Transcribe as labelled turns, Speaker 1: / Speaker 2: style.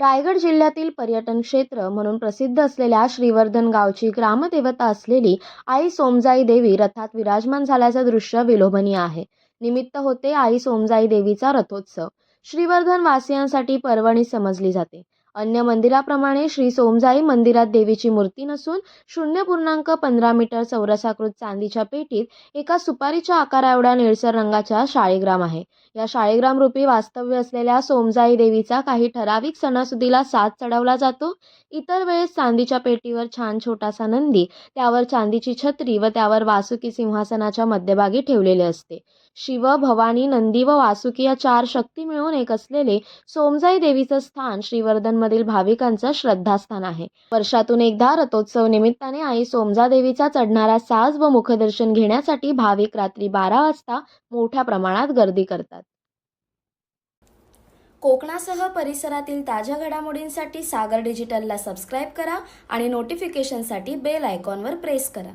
Speaker 1: रायगड जिल्ह्यातील पर्यटन क्षेत्र म्हणून प्रसिद्ध असलेल्या श्रीवर्धन गावची ग्रामदेवता असलेली आई सोमजाई देवी रथात विराजमान झाल्याचं दृश्य विलोभनीय आहे. निमित्त होते आई सोमजाई देवीचा रथोत्सव. श्रीवर्धन वासियांसाठी पर्वणी समजली जाते. अन्य मंदिराप्रमाणे श्री सोमजाई मंदिरात देवीची मूर्ती नसून शून्य पूर्णांक पंधरा मीटर चौरसाकृत चांदीच्या पेटीत एका सुपारीच्या आकारा एवढ्या निळसर रंगाच्या शाळेग्राम आहे. या शाळेग्राम रूपी वास्तव्य असलेल्या सोमजाई देवीचा काही ठराविक सणासुदीला साथ चढवला जातो. इतर वेळेस चांदीच्या पेटीवर छान छोटासा नंदी त्यावर चांदीची छत्री व त्यावर वासुकी सिंहासनाच्या मध्यभागी ठेवलेले असते. शिव भवानी नंदी व वासुकी या चार शक्ती मिळून एक असलेले सोमजाई देवीचं स्थान श्रीवर्धन मधील भाविकांचं श्रद्धास्थान आहे. वर्षातून एकदा रथोत्सव निमित्ताने आई सोमजा देवीचा चढणारा साज व मुखदर्शन घेण्यासाठी भाविक रात्री बारा वाजता मोठ्या प्रमाणात गर्दी करतात.
Speaker 2: कोकणासह परिसरातील ताज्या घडामोडींसाठी सागर डिजिटलला सबस्क्राईब करा आणि नोटिफिकेशनसाठी बेल आयकॉनवर प्रेस करा.